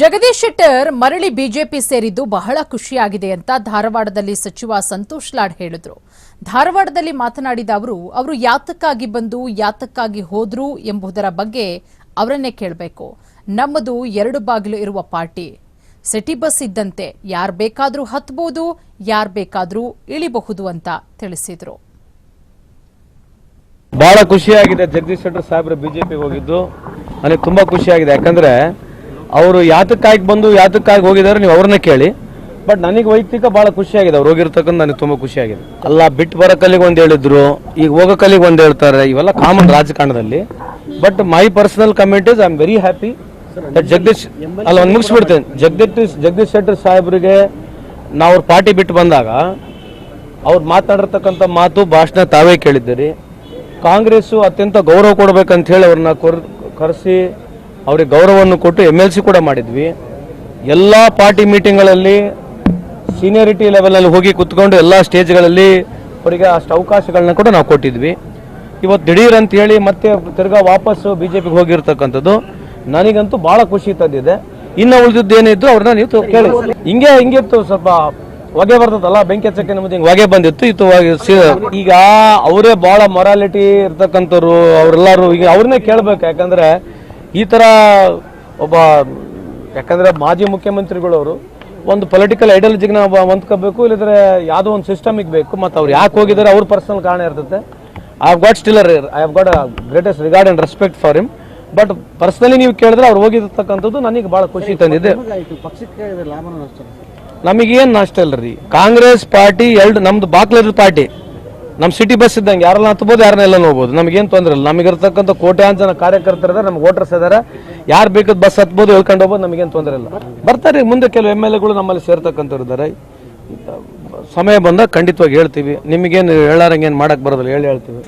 ಜಗದೀಶ್ ಶೆಟ್ಟರ್ ಮರಳಿ ಬಿಜೆಪಿ ಸೇರಿದ್ದು ಬಹಳ ಖುಷಿಯಾಗಿದೆ ಅಂತ ಧಾರವಾಡದಲ್ಲಿ ಸಚಿವ ಸಂತೋಷ್ ಲಾಡ್ ಹೇಳಿದ್ರು. ಧಾರವಾಡದಲ್ಲಿ ಮಾತನಾಡಿದ ಅವರು ಅವರು ಯಾತಕ್ಕಾಗಿ ಬಂದು ಯಾತಕ್ಕಾಗಿ ಹೋದ್ರು ಎಂಬುದರ ಬಗ್ಗೆ ಅವರನ್ನೇ ಕೇಳಬೇಕು. ನಮ್ಮದು ಎರಡು ಬಾಗಿಲು ಇರುವ ಪಾರ್ಟಿ. ಸಿಟಿ ಬಸ್ ಇದ್ದಂತೆ ಯಾರ್ ಬೇಕಾದರೂ ಹತ್ತಬಹುದು ಯಾರ್ ಬೇಕಾದರೂ ಇಳಿಬಹುದು ಅಂತ ತಿಳಿಸಿದರು. ಬಹಳ ಖುಷಿಯಾಗಿದೆ ಜಗದೀಶ್ ಶೆಟ್ಟರ್ ಸಾಹೇಬ್ರು ಬಿಜೆಪಿಗೆ ಹೋಗಿದ್ದು. ನನಗೆ ತುಂಬಾ ಖುಷಿಯಾಗಿದೆ. ಯಾಕಂದ್ರೆ ಅವರು ಯಾತಕ್ಕಾಗಿ ಬಂದು ಯಾತಕ್ಕಾಗಿ ಹೋಗಿದ್ದಾರೆ ನೀವು ಅವ್ರನ್ನ ಕೇಳಿ. ಬಟ್ ನನಗೆ ವೈಯಕ್ತಿಕ ಬಹಳ ಖುಷಿಯಾಗಿದೆ ಅವ್ರು ಹೋಗಿರ್ತಕ್ಕಂಥ ನನಗೆ ತುಂಬಾ ಖುಷಿಯಾಗಿದೆ ಅಲ್ಲ, ಬಿಟ್ಟು ಬರೋ ಕಲ್ಲಿಗೆ ಒಂದು ಹೇಳಿದ್ರು, ಈಗ ಹೋಗೋ ಕಲ್ಲಿಗೆ ಒಂದು ಹೇಳ್ತಾರೆ, ಇವೆಲ್ಲ ಕಾಮನ್ ರಾಜಕಾರಣದಲ್ಲಿ. But my personal comment I am very happy Jagadish ಅಲ್ಲ, ಒಂದು ಮುಗಿಸ್ಬಿಡ್ತೇನೆ. ಜಗದೀಶ್ ಜಗದೀಶ್ ಶೆಟ್ಟರ್ ಸಾಹೇಬ್ರಿಗೆ ನಾವು ಪಾರ್ಟಿ ಬಿಟ್ಟು ಬಂದಾಗ, ಅವ್ರು ಮಾತಾಡಿರ್ತಕ್ಕಂಥ ಮಾತು ಭಾಷಣ ತಾವೇ ಕೇಳಿದ್ದೀರಿ. ಕಾಂಗ್ರೆಸ್ಸು ಅತ್ಯಂತ ಗೌರವ ಕೊಡಬೇಕಂತ ಹೇಳಿ ಅವ್ರನ್ನ ಕೊರ್ ಕರೆಸಿ ಅವ್ರಿಗೆ ಗೌರವವನ್ನು ಕೊಟ್ಟು ಎಂ ಎಲ್ ಸಿ ಕೂಡ ಮಾಡಿದ್ವಿ. ಎಲ್ಲ ಪಾರ್ಟಿ ಮೀಟಿಂಗ್ಗಳಲ್ಲಿ ಸೀನಿಯರಿಟಿ ಲೆವೆಲಲ್ಲಿ ಹೋಗಿ ಕುತ್ಕೊಂಡು ಎಲ್ಲ ಸ್ಟೇಜ್ಗಳಲ್ಲಿ ಅವರಿಗೆ ಅಷ್ಟು ಅವಕಾಶಗಳನ್ನ ಕೂಡ ನಾವು ಕೊಟ್ಟಿದ್ವಿ. ಇವತ್ತು ದಿಢೀರ್ ಅಂತ ಹೇಳಿ ಮತ್ತೆ ತಿರ್ಗಾ ವಾಪಸ್ಸು ಬಿ ಜೆ ಪಿಗೆ ಹೋಗಿರ್ತಕ್ಕಂಥದ್ದು ನನಗಂತೂ ಭಾಳ ಖುಷಿ ತಂದಿದೆ. ಇನ್ನು ಉಳಿದಿದ್ದು ಏನಿದ್ದು ಅವ್ರನ್ನ ನೀವು ಕೇಳಿ. ಹಿಂಗೆ ಹಿಂಗಿತ್ತು ಸ್ವಲ್ಪ ಹೊಗೆ ಬರ್ತದಲ್ಲ, ಬೆಂಕಿ ಹಚ್ಚಕ್ಕೆ ನಮ್ದು ಹಿಂಗೆ ಹೊಗೆ ಬಂದಿತ್ತು, ಇತ್ತು ಈಗ ಅವರೇ ಭಾಳ ಮೊರಾಲಿಟಿ ಇರ್ತಕ್ಕಂಥವ್ರು, ಅವರೆಲ್ಲರೂ ಈಗ ಅವ್ರನ್ನೇ ಕೇಳ್ಬೇಕು. ಯಾಕಂದ್ರೆ ಈ ಥರ ಒಬ್ಬ ಯಾಕಂದರೆ ಮಾಜಿ ಮುಖ್ಯಮಂತ್ರಿಗಳವರು ಒಂದು ಪೊಲಿಟಿಕಲ್ ಐಡಿಯಾಲಜಿಗೆ ನಾವು ಹೊಂದ್ಕೋಬೇಕು ಇಲ್ಲದ್ರೆ ಯಾವುದೋ ಒಂದು ಸಿಸ್ಟಮಿಗೆ ಬೇಕು ಮತ್ತು ಅವ್ರು ಯಾಕೆ ಹೋಗಿದ್ದಾರೆ ಅವ್ರ ಪರ್ಸನಲ್ ಕಾರಣ ಇರ್ತದೆ I have got still I have got greatest regard and respect for him but personally ನೀವು ಕೇಳಿದ್ರೆ ಅವ್ರು ಹೋಗಿರ್ತಕ್ಕಂಥದ್ದು ನನಗೆ ಭಾಳ ಖುಷಿ ತಂದಿದೆ. ನಮಗೇನು ನಷ್ಟ ಇಲ್ಲ ರೀ ಕಾಂಗ್ರೆಸ್ ಪಾರ್ಟಿ ಎರಡು ನಮ್ದು ಬಾಕ್ಲರ್ ಪಾರ್ಟಿ. ನಮ್ಮ ಸಿಟಿ ಬಸ್ ಇದ್ದಂಗೆ ಯಾರೆಲ್ಲ ಹತ್ಬೋದು ಯಾರನ್ನೆಲ್ಲ ನೋಡ್ಬೋದು. ನಮಗೇನು ತೊಂದರೆ ಇಲ್ಲ. ನಮಗಿರ್ತಕ್ಕಂಥ ಕೋಟ್ಯಾಂತರ ಕಾರ್ಯಕರ್ತರ ಇದಾರೆ ನಮ್ಗೆ ವೋಟರ್ಸ್ ಇದ್ದಾರೆ ಯಾರು ಬೇಕಾದ ಬಸ್ ಹತ್ಬೋದು, ಹೇಳ್ಕೊಂಡು ಹೋಗ್ಬೋದು, ನಮಗೇನು ತೊಂದರೆ ಇಲ್ಲ. ಬರ್ತಾರೆ, ಮುಂದೆ ಕೆಲವು ಎಂ ಎಲ್ ಎಗಳು ನಮ್ಮಲ್ಲಿ ಸೇರ್ತಕ್ಕಂಥವ್ರು ಇದ್ದಾರೆ ಸಮಯ ಬಂದಾಗ ಖಂಡಿತವಾಗಿ ಹೇಳ್ತೀವಿ. ನಿಮಗೇನು ಹೇಳಾರಂಗೇನು ಮಾಡೋಕ್ಕೆ ಬರೋದಿಲ್ಲ, ಹೇಳಿ ಹೇಳ್ತೀವಿ.